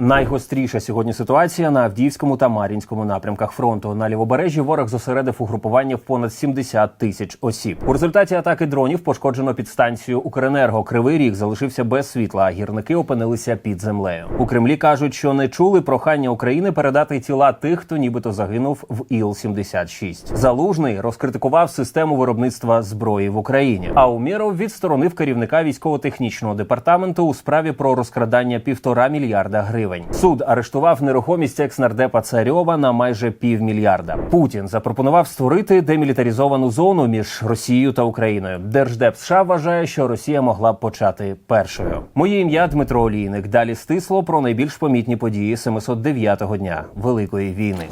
Найгостріша сьогодні ситуація на Авдіївському та Мар'їнському напрямках фронту. На лівобережжі ворог зосередив угрупування в понад 70 тисяч осіб. У результаті атаки дронів пошкоджено підстанцію Укренерго. Кривий ріг залишився без світла, а гірники опинилися під землею. У Кремлі кажуть, що не чули прохання України передати тіла тих, хто нібито загинув в Іл-76. Залужний розкритикував систему виробництва зброї в Україні. А Умєров відсторонив керівника військово-технічного департаменту у справі про розкрадання півтора мільярда гривень. Суд арештував нерухомість екснардепа Царьова на майже півмільярда. Путін запропонував створити демілітаризовану зону між Росією та Україною. Держдеп США вважає, що Росія могла б почати першою. Моє ім'я Дмитро Олійник. Далі стисло про найбільш помітні події 709-го дня Великої війни.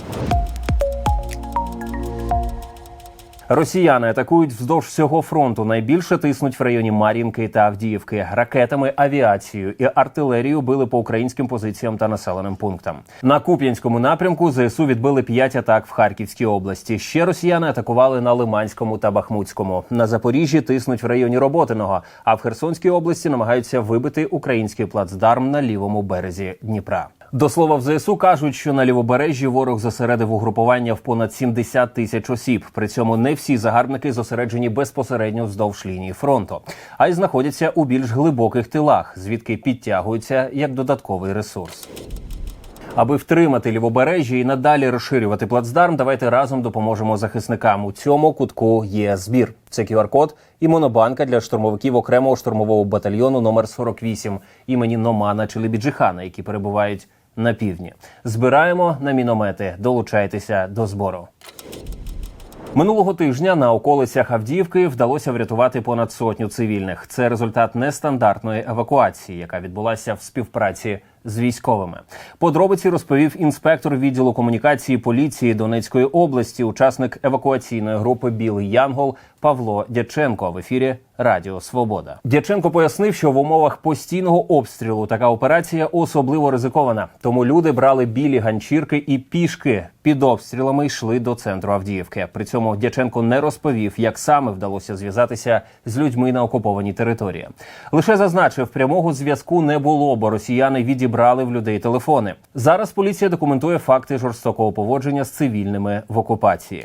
Росіяни атакують вздовж всього фронту. Найбільше тиснуть в районі Мар'їнки та Авдіївки. Ракетами, авіацією і артилерією били по українським позиціям та населеним пунктам. На Куп'янському напрямку ЗСУ відбили п'ять атак в Харківській області. Ще росіяни атакували на Лиманському та Бахмутському. На Запоріжжі тиснуть в районі Роботиного. А в Херсонській області намагаються вибити український плацдарм на лівому березі Дніпра. До слова, в ЗСУ кажуть, що на лівобережжі ворог зосередив угрупування в понад 70 тисяч осіб. При цьому не всі загарбники зосереджені безпосередньо вздовж лінії фронту, а й знаходяться у більш глибоких тилах, звідки підтягуються як додатковий ресурс. Аби втримати лівобережжя і надалі розширювати плацдарм, давайте разом допоможемо захисникам. У цьому кутку є збір. Це QR-код і монобанка для штурмовиків окремого штурмового батальйону номер 48 імені Номана Челебіджихана, які перебувають на півдні. Збираємо на міномети. Долучайтеся до збору. Минулого тижня на околицях Авдіївки вдалося врятувати понад сотню цивільних. Це результат нестандартної евакуації, яка відбулася в співпраці з військовими. Подробиці розповів інспектор відділу комунікації поліції Донецької області, учасник евакуаційної групи Білий Янгол Павло Дяченко в ефірі Радіо Свобода. Дяченко пояснив, що в умовах постійного обстрілу така операція особливо ризикована. Тому люди брали білі ганчірки і пішки під обстрілами йшли до центру Авдіївки. При цьому Дяченко не розповів, як саме вдалося зв'язатися з людьми на окупованій території. Лише зазначив, прямого зв'язку не було, бо росіяни відібрали в людей телефони. Зараз поліція документує факти жорстокого поводження з цивільними в окупації.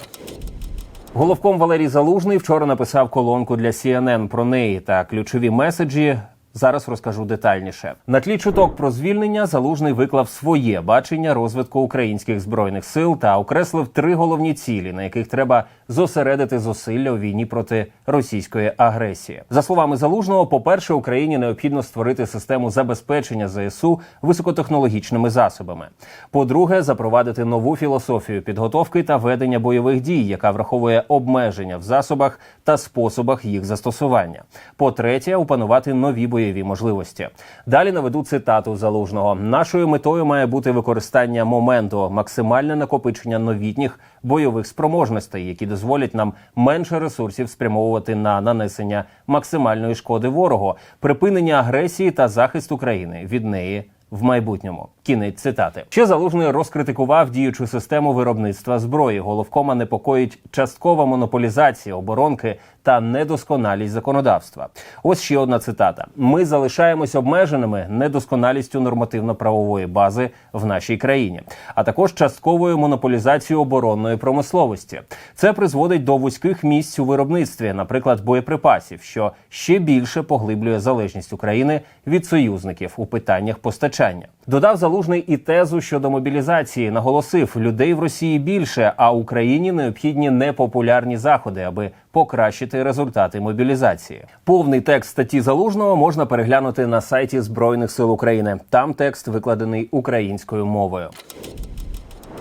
Головком Валерій Залужний вчора написав колонку для CNN про неї та ключові меседжі. Зараз розкажу детальніше. На тлі чуток про звільнення залужний виклав своє бачення розвитку українських збройних сил та окреслив три головні цілі, на яких треба зосередити зусилля у війні проти російської агресії. За словами залужного, по-перше, Україні необхідно створити систему забезпечення ЗСУ високотехнологічними засобами. По-друге, запровадити нову філософію підготовки та ведення бойових дій, яка враховує обмеження в засобах та способах їх застосування. По-третє, опанувати нові бойові можливості. Далі наведу цитату залужного: нашою метою має бути використання моменту, максимальне накопичення новітніх бойових спроможностей, які дозволять нам менше ресурсів спрямовувати на нанесення максимальної шкоди ворогу, припинення агресії та захист України від неї. В майбутньому кінець цитати ще залужний розкритикував діючу систему виробництва зброї. Головкома непокоїть часткова монополізація оборонки та недосконалість законодавства. Ось ще одна цитата: ми залишаємось обмеженими недосконалістю нормативно-правової бази в нашій країні, а також частковою монополізацією оборонної промисловості. Це призводить до вузьких місць у виробництві, наприклад, боєприпасів, що ще більше поглиблює залежність України від союзників у питаннях постачання. Додав залужний і тезу щодо мобілізації. Наголосив, людей в Росії більше, а Україні необхідні непопулярні заходи, аби покращити результати мобілізації. Повний текст статті залужного можна переглянути на сайті Збройних сил України. Там текст викладений українською мовою.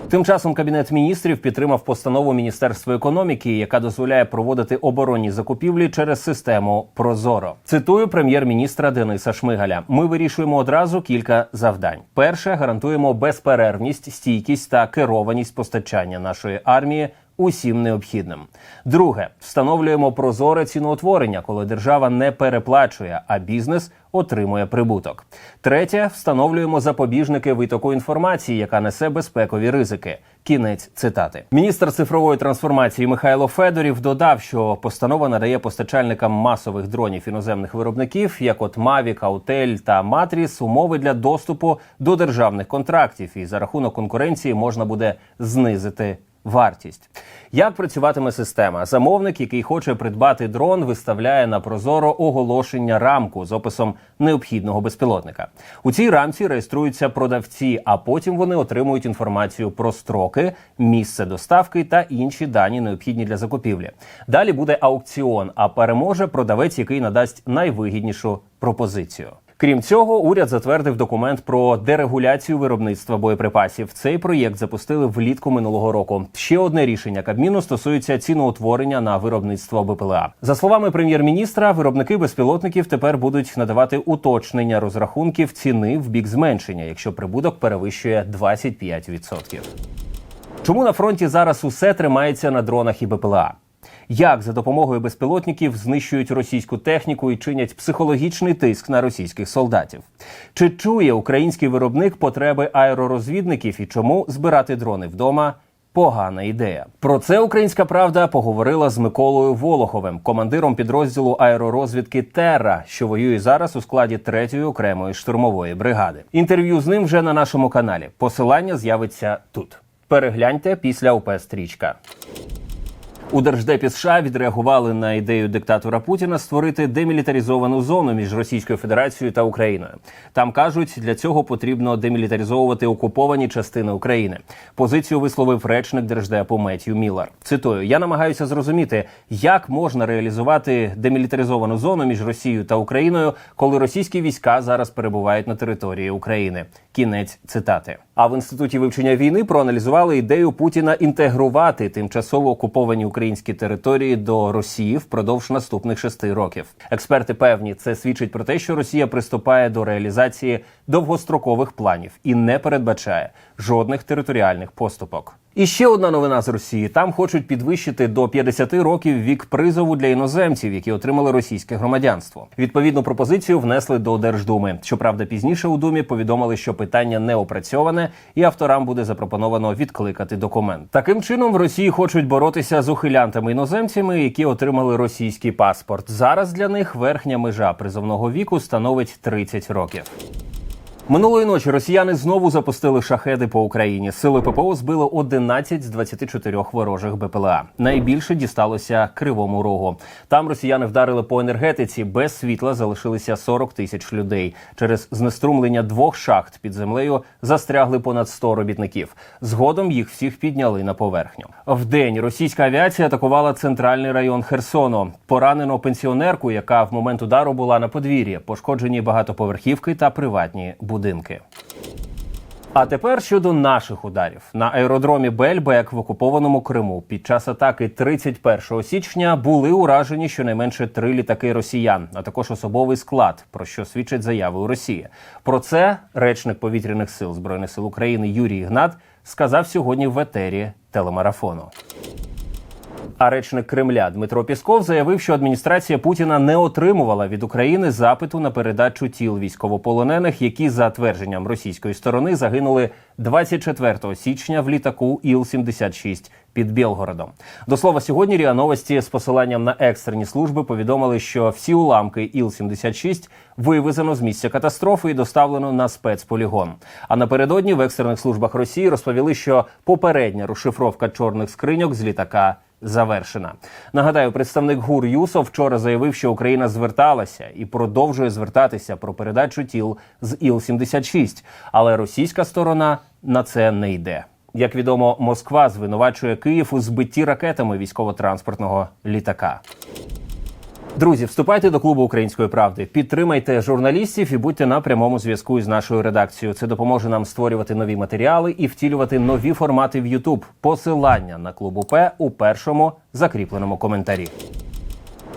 Тим часом кабінет міністрів підтримав постанову Міністерства економіки, яка дозволяє проводити оборонні закупівлі через систему Прозоро. Цитую прем'єр-міністра Дениса Шмигаля: ми вирішуємо одразу кілька завдань. Перше гарантуємо безперервність, стійкість та керованість постачання нашої армії усім необхідним. Друге, встановлюємо прозоре ціноутворення, коли держава не переплачує, а бізнес отримує прибуток. Третє, встановлюємо запобіжники витоку інформації, яка несе безпекові ризики. Кінець цитати. Міністр цифрової трансформації Михайло Федорів додав, що постанова надає постачальникам масових дронів іноземних виробників, як от Mavic, Autel та Matrix, умови для доступу до державних контрактів, і за рахунок конкуренції можна буде знизити вартість. Як працюватиме система? Замовник, який хоче придбати дрон, виставляє на прозоро оголошення рамку з описом необхідного безпілотника. У цій рамці реєструються продавці, а потім вони отримують інформацію про строки, місце доставки та інші дані необхідні для закупівлі. Далі буде аукціон, а переможе продавець, який надасть найвигіднішу пропозицію. Крім цього, уряд затвердив документ про дерегуляцію виробництва боєприпасів. Цей проєкт запустили влітку минулого року. Ще одне рішення Кабміну стосується ціноутворення на виробництво БПЛА. За словами прем'єр-міністра, виробники безпілотників тепер будуть надавати уточнення розрахунків ціни в бік зменшення, якщо прибуток перевищує 25%. Чому на фронті зараз усе тримається на дронах і БПЛА? Як за допомогою безпілотників знищують російську техніку і чинять психологічний тиск на російських солдатів? Чи чує український виробник потреби аеророзвідників і чому збирати дрони вдома? Погана ідея. Про це українська правда поговорила з Миколою Волоховим, командиром підрозділу аеророзвідки Терра, що воює зараз у складі 3-ї окремої штурмової бригади. Інтерв'ю з ним вже на нашому каналі. Посилання з'явиться тут. Перегляньте після ОП стрічка. У Держдепі США відреагували на ідею диктатора Путіна створити демілітаризовану зону між Російською Федерацією та Україною. Там кажуть, для цього потрібно демілітаризовувати окуповані частини України. Позицію висловив речник держдепу Меттью Міллер. Цитую: я намагаюся зрозуміти, як можна реалізувати демілітаризовану зону між Росією та Україною, коли російські війська зараз перебувають на території України. Кінець цитати. А в інституті вивчення війни проаналізували ідею Путіна інтегрувати тимчасово окуповані українські території до Росії впродовж наступних шести років. Експерти певні, це свідчить про те, що Росія приступає до реалізації довгострокових планів і не передбачає жодних територіальних поступок. І ще одна новина з Росії: там хочуть підвищити до 50 років вік призову для іноземців, які отримали російське громадянство. Відповідну пропозицію внесли до Держдуми. Щоправда, пізніше у думі повідомили, що питання не опрацьоване, і авторам буде запропоновано відкликати документ. Таким чином в Росії хочуть боротися з ухилянтами іноземцями, які отримали російський паспорт. Зараз для них верхня межа призовного віку становить 30 років. Минулої ночі росіяни знову запустили шахеди по Україні. Сили ППО збили 11 з 24 ворожих БПЛА. Найбільше дісталося Кривому Рогу. Там росіяни вдарили по енергетиці. Без світла залишилися 40 тисяч людей. Через знеструмлення двох шахт під землею застрягли понад 100 робітників. Згодом їх всіх підняли на поверхню. Вдень російська авіація атакувала центральний район Херсону. Поранено пенсіонерку, яка в момент удару була на подвір'ї. Пошкоджені багатоповерхівки та приватні будинки. А тепер щодо наших ударів на аеродромі Бельбек в окупованому Криму під час атаки 31 січня були уражені щонайменше три літаки росіян, а також особовий склад, про що свідчать заяви у Росії. Про це речник повітряних сил збройних сил України Юрій Ігнат сказав сьогодні в етері телемарафону. А речник Кремля Дмитро Пісков заявив, що адміністрація Путіна не отримувала від України запиту на передачу тіл військовополонених, які за твердженням російської сторони загинули 24 січня в літаку Іл-76 під Білгородом. До слова, сьогодні Ріа Новості з посиланням на екстрені служби повідомили, що всі уламки Іл-76 вивезено з місця катастрофи і доставлено на спецполігон. А напередодні в екстрених службах Росії розповіли, що попередня розшифровка чорних скриньок з літака завершена. Нагадаю, представник ГУР ЮСО вчора заявив, що Україна зверталася і продовжує звертатися про передачу тіл з Іл-76, але російська сторона на це не йде. Як відомо, Москва звинувачує Київ у збитті ракетами військово-транспортного літака. Друзі, вступайте до клубу української правди, підтримайте журналістів і будьте на прямому зв'язку із нашою редакцією. Це допоможе нам створювати нові матеріали і втілювати нові формати в YouTube. Посилання на клуб УП у першому закріпленому коментарі.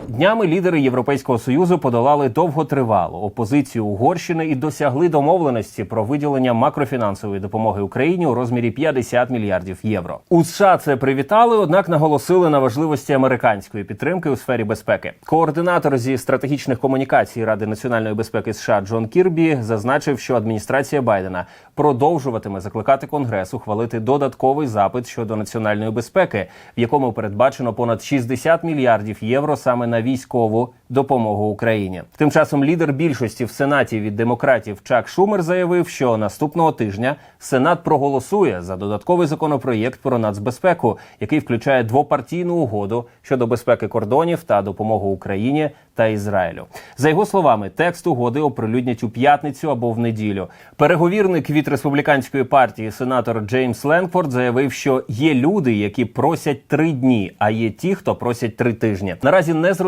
Днями лідери Європейського союзу подолали довготривалу опозицію Угорщини і досягли домовленості про виділення макрофінансової допомоги Україні у розмірі 50 мільярдів євро. У США це привітали, однак наголосили на важливості американської підтримки у сфері безпеки. Координатор зі стратегічних комунікацій Ради національної безпеки США Джон Кірбі зазначив, що адміністрація Байдена продовжуватиме закликати Конгрес ухвалити додатковий запит щодо національної безпеки, в якому передбачено понад 60 мільярдів євро саме на військову допомогу Україні. Тим часом лідер більшості в сенаті від демократів Чак Шумер заявив, що наступного тижня Сенат проголосує за додатковий законопроєкт про нацбезпеку, який включає двопартійну угоду щодо безпеки кордонів та допомогу Україні та Ізраїлю. За його словами, текст угоди оприлюднять у п'ятницю або в неділю. Переговірник від республіканської партії, сенатор Джеймс Ленкфорд, заявив, що є люди, які просять три дні, а є ті, хто просять три тижні. Наразі не зрозуміло,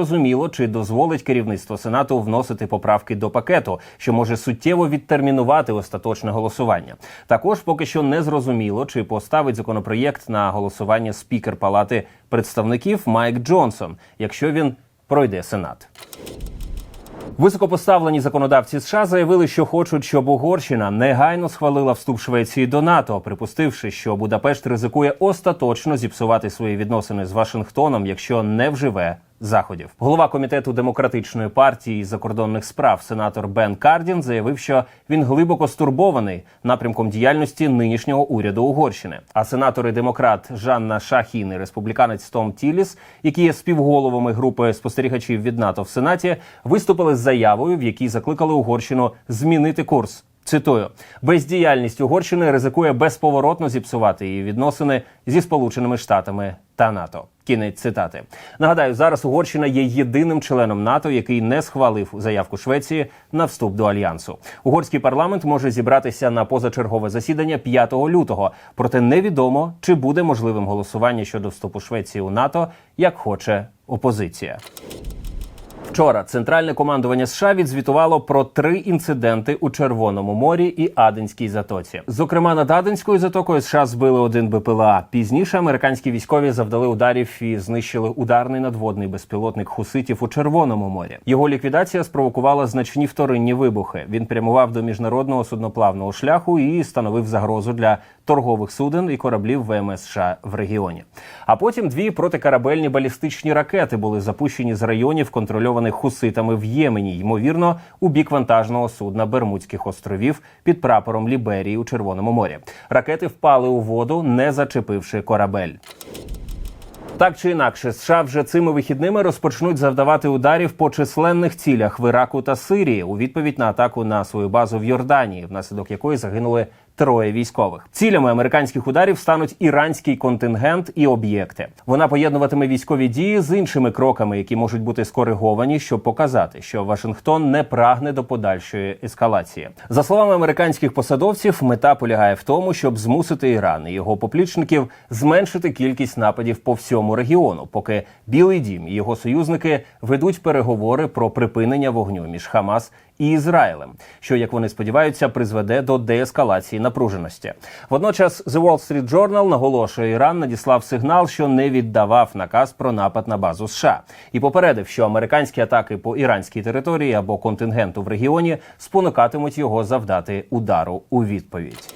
чи дозволить керівництво сенату вносити поправки до пакету, що може суттєво відтермінувати остаточне голосування. Також поки що не зрозуміло, чи поставить законопроєкт на голосування спікер Палати представників Майк Джонсон, якщо він пройде сенат. Високопоставлені законодавці США заявили, що хочуть, щоб Угорщина негайно схвалила вступ Швеції до НАТО, припустивши, що Будапешт ризикує остаточно зіпсувати свої відносини з Вашингтоном, якщо не вживе заходів. Голова комітету демократичної партії закордонних справ, сенатор Бен Кардін, заявив, що він глибоко стурбований напрямком діяльності нинішнього уряду Угорщини. А сенатори демократ Жанна Шахін і республіканець Том Тіліс, які є співголовами групи спостерігачів від НАТО в Сенаті, виступили з заявою, в якій закликали Угорщину змінити курс. Цитую, бездіяльність Угорщини ризикує безповоротно зіпсувати її відносини зі Сполученими Штатами та НАТО. Кінець цитати. Нагадаю, зараз Угорщина є єдиним членом НАТО, який не схвалив заявку Швеції на вступ до альянсу. Угорський парламент може зібратися на позачергове засідання 5 лютого. Проте невідомо, чи буде можливим голосування щодо вступу Швеції у НАТО, як хоче опозиція. Вчора центральне командування США відзвітувало про три інциденти у Червоному морі і Аденській затоці. Зокрема, над Аденською затокою США збили один БПЛА. Пізніше американські військові завдали ударів і знищили ударний надводний безпілотник хуситів у Червоному морі. Його ліквідація спровокувала значні вторинні вибухи. Він прямував до міжнародного судноплавного шляху і становив загрозу для торгових суден і кораблів ВМС США в регіоні. А потім дві протикорабельні балістичні ракети були запущені з районів, контрольованих хуситами в Ємені, ймовірно, у бік вантажного судна Бермудських островів під прапором Ліберії у Червоному морі. Ракети впали у воду, не зачепивши корабель. Так чи інакше, США вже цими вихідними розпочнуть завдавати ударів по численних цілях в Іраку та Сирії у відповідь на атаку на свою базу в Йорданії, внаслідок якої загинули троє військових. Цілями американських ударів стануть іранський контингент і об'єкти. Вона поєднуватиме військові дії з іншими кроками, які можуть бути скориговані, щоб показати, що Вашингтон не прагне до подальшої ескалації. За словами американських посадовців, мета полягає в тому, щоб змусити Іран і його поплічників зменшити кількість нападів по всьому регіону, поки Білий Дім і його союзники ведуть переговори про припинення вогню між Хамас і Ізраїлем, що як вони сподіваються, призведе до деескалації напруженості. Водночас, The Wall Street Journal наголошує, Іран надіслав сигнал, що не віддавав наказ про напад на базу США, і попередив, що американські атаки по іранській території або контингенту в регіоні спонукатимуть його завдати удару у відповідь.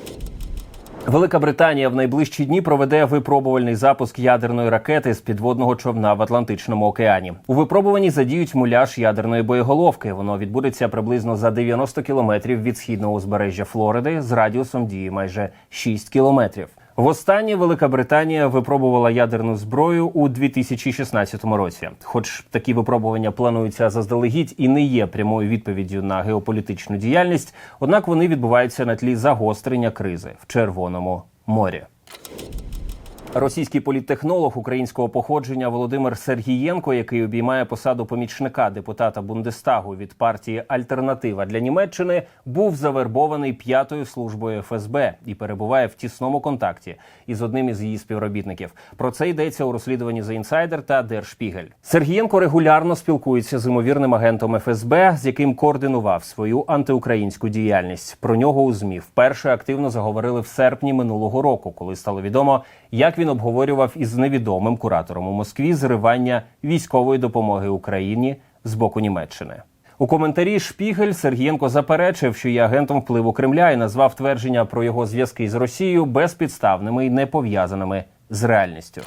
Велика Британія в найближчі дні проведе випробувальний запуск ядерної ракети з підводного човна в Атлантичному океані. У випробуванні задіють муляж ядерної боєголовки. Воно відбудеться приблизно за 90 кілометрів від східного узбережжя Флориди з радіусом дії майже 6 кілометрів. Востаннє Велика Британія випробувала ядерну зброю у 2016 році. Хоч такі випробування плануються заздалегідь і не є прямою відповіддю на геополітичну діяльність, однак вони відбуваються на тлі загострення кризи в Червоному морі. Російський політтехнолог українського походження Володимир Сергієнко, який обіймає посаду помічника депутата Бундестагу від партії Альтернатива для Німеччини, був завербований п'ятою службою ФСБ і перебуває в тісному контакті із одним із її співробітників. Про це йдеться у розслідуванні за інсайдер та Держпігель. Сергієнко регулярно спілкується з ймовірним агентом ФСБ, з яким координував свою антиукраїнську діяльність. Про нього у змі вперше активно заговорили в серпні минулого року, коли стало відомо, як він обговорював із невідомим куратором у Москві зривання військової допомоги Україні з боку Німеччини. У коментарі Шпігель Сергієнко заперечив, що є агентом впливу Кремля і назвав твердження про його зв'язки з Росією безпідставними і не пов'язаними з реальністю.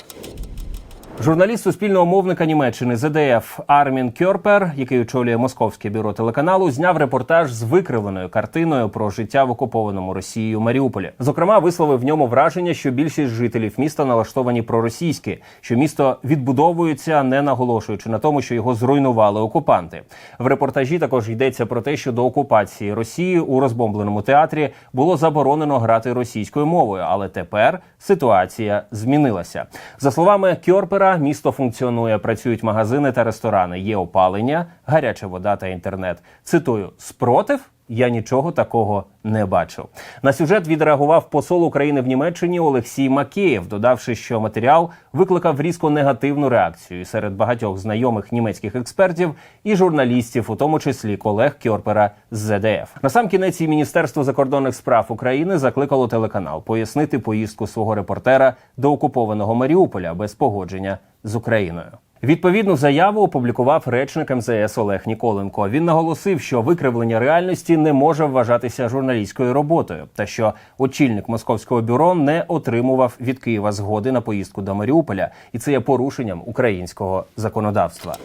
Журналіст суспільного мовника Німеччини ЗДФ Армін Кьорпер, який очолює московське бюро телеканалу, зняв репортаж з викривленою картиною про життя в окупованому Росією Маріуполі. Зокрема, висловив в ньому враження, що більшість жителів міста налаштовані проросійськи, що місто відбудовується, не наголошуючи на тому, що його зруйнували окупанти. В репортажі також йдеться про те, що до окупації Росії у розбомбленому театрі було заборонено грати російською мовою, але тепер ситуація змінилася. За словами Кьорпера, місто функціонує, працюють магазини та ресторани, є опалення, гаряча вода та інтернет. Цитую спротив. Я нічого такого не бачив. На сюжет відреагував посол України в Німеччині Олексій Макеєв, додавши, що матеріал викликав різко негативну реакцію серед багатьох знайомих німецьких експертів і журналістів, у тому числі колег Кьорпера з ЗДФ. Насамкінець і Міністерство закордонних справ України закликало телеканал пояснити поїздку свого репортера до окупованого Маріуполя без погодження з Україною. Відповідну заяву опублікував речник МЗС Олег Ніколенко. Він наголосив, що викривлення реальності не може вважатися журналістською роботою, та що очільник московського бюро не отримував від Києва згоди на поїздку до Маріуполя, і це є порушенням українського законодавства.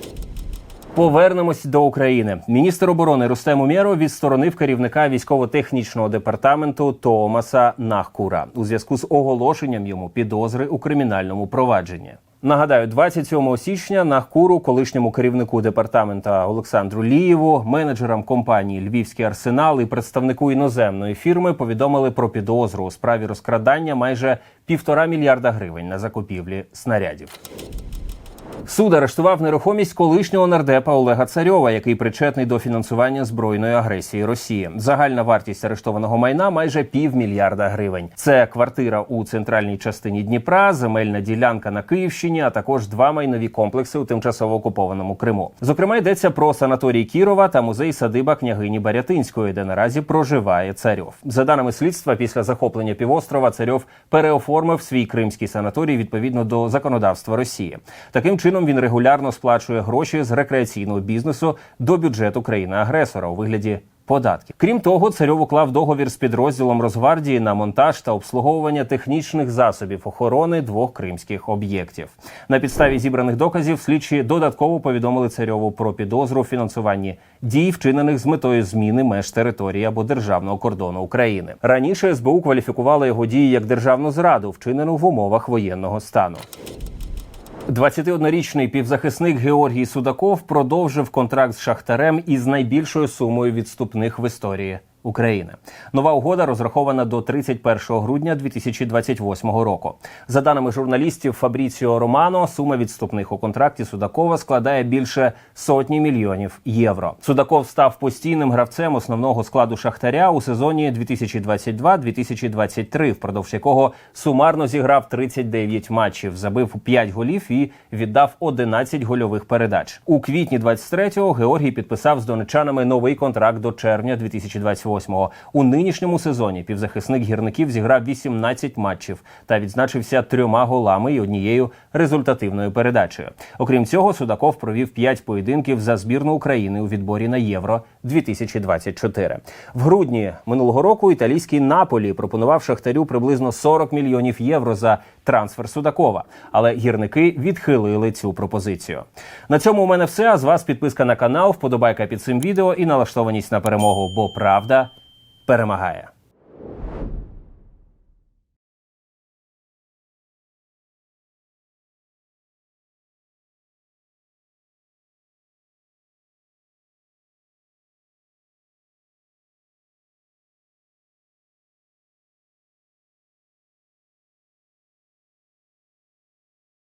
Повернемось до України. Міністр оборони Рустем Умєров відсторонив керівника військово-технічного департаменту Томаса Нахкура у зв'язку з оголошенням йому підозри у кримінальному провадженні. Нагадаю, 27 січня на куру колишньому керівнику департамента Олександру Лієву, менеджерам компанії Львівський арсенал і представнику іноземної фірми повідомили про підозру у справі розкрадання майже півтора мільярда гривень на закупівлі снарядів. Суд арештував нерухомість колишнього нардепа Олега Царьова, який причетний до фінансування збройної агресії Росії. Загальна вартість арештованого майна майже півмільярда гривень. Це квартира у центральній частині Дніпра, земельна ділянка на Київщині, а також два майнові комплекси у тимчасово окупованому Криму. Зокрема, йдеться про санаторій Кірова та музей садиба княгині Барятинської, де наразі проживає Царьов. За даними слідства, після захоплення півострова Царьов переоформив свій кримський санаторій відповідно до законодавства Росії. Таким чином він регулярно сплачує гроші з рекреаційного бізнесу до бюджету країни-агресора у вигляді податків. Крім того, царьов уклав договір з підрозділом Росгвардії на монтаж та обслуговування технічних засобів охорони двох кримських об'єктів. На підставі зібраних доказів слідчі додатково повідомили царьову про підозру у фінансуванні дій, вчинених з метою зміни меж території або державного кордону України. Раніше СБУ кваліфікувала його дії як державну зраду, вчинену в умовах воєнного стану. 21-річний півзахисник Георгій Судаков продовжив контракт з Шахтарем із найбільшою сумою відступних в історії України. Нова угода розрахована до 31 грудня 2028 року. За даними журналістів Фабріціо Романо, сума відступних у контракті Судакова складає більше сотні мільйонів євро. Судаков став постійним гравцем основного складу Шахтаря у сезоні 2022-2023, впродовж якого сумарно зіграв 39 матчів, забив 5 голів і віддав 11 гольових передач. У квітні 23-го Георгій підписав з донечанами новий контракт до червня 2028 28-го. У нинішньому сезоні півзахисник гірників зіграв 18 матчів та відзначився трьома голами і однією результативною передачею. Окрім цього, Судаков провів 5 поєдинків за збірну України у відборі на Євро 2024. В грудні минулого року італійський Наполі пропонував Шахтарю приблизно 40 мільйонів євро за трансфер Судакова, але гірники відхилили цю пропозицію. На цьому у мене все. А з вас підписка на канал, вподобайка під цим відео і налаштованість на перемогу, бо правда перемагає.